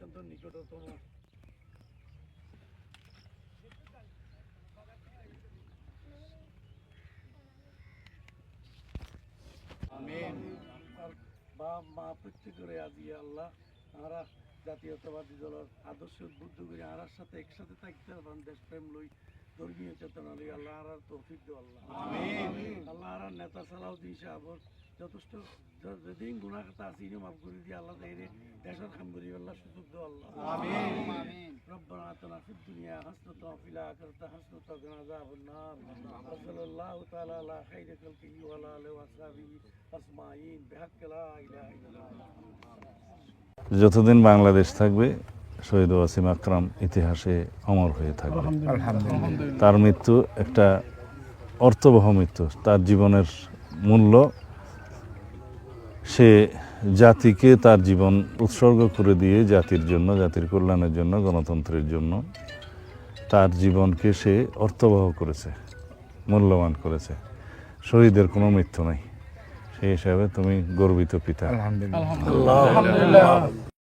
অত্যন্ত নিকটতম আমিন আর বাপ মা প্রত্যেকের আজি আল্লাহ আমরা জাতীয়তাবাদী দলের আদর্শ উদ্বুদ্ধ করে আরার সাথে একসাথে থাকতে পারেন দেশপ্রেম লই ধর্মীয় চেতনা লই আল্লাহ আর তৌফিক দো আল্লাহ আল্লাহ আর নেতা সালাউদ্দিন সাহাবর যথেষ্ট য- যেদিন গুণা কথা আছে ইনি মাফ করে দিয়ে আল্লাহ তাইরে দেশের খাম করি আল্লাহ সুযোগ দো আল্লাহ আমিন ربنا آتنا في الدنيا حسنة وفي الآخرة حسنة وقنا عذاب النار وصلى الله تعالى على خير خلقه وعلى آله وصحبه أجمعين بحق لا إله إلا الله যতদিন বাংলাদেশ থাকবে শহীদ ওয়াসিম আকরাম ইতিহাসে অমর হয়ে থাকবে। তার মৃত্যু একটা অর্থবহ মৃত্যু। তার জীবনের মূল্য সে জাতিকে তার জীবন উৎসর্গ করে দিয়ে জাতির জন্য জাতির কল্যাণের জন্য গণতন্ত্রের জন্য তার জীবনকে সে অর্থবহ করেছে মূল্যবান করেছে। শহীদের কোনো মৃত্যু নাই। সেই হিসাবে তুমি গর্বিত পিতা। আলহামদুলিল্লাহ।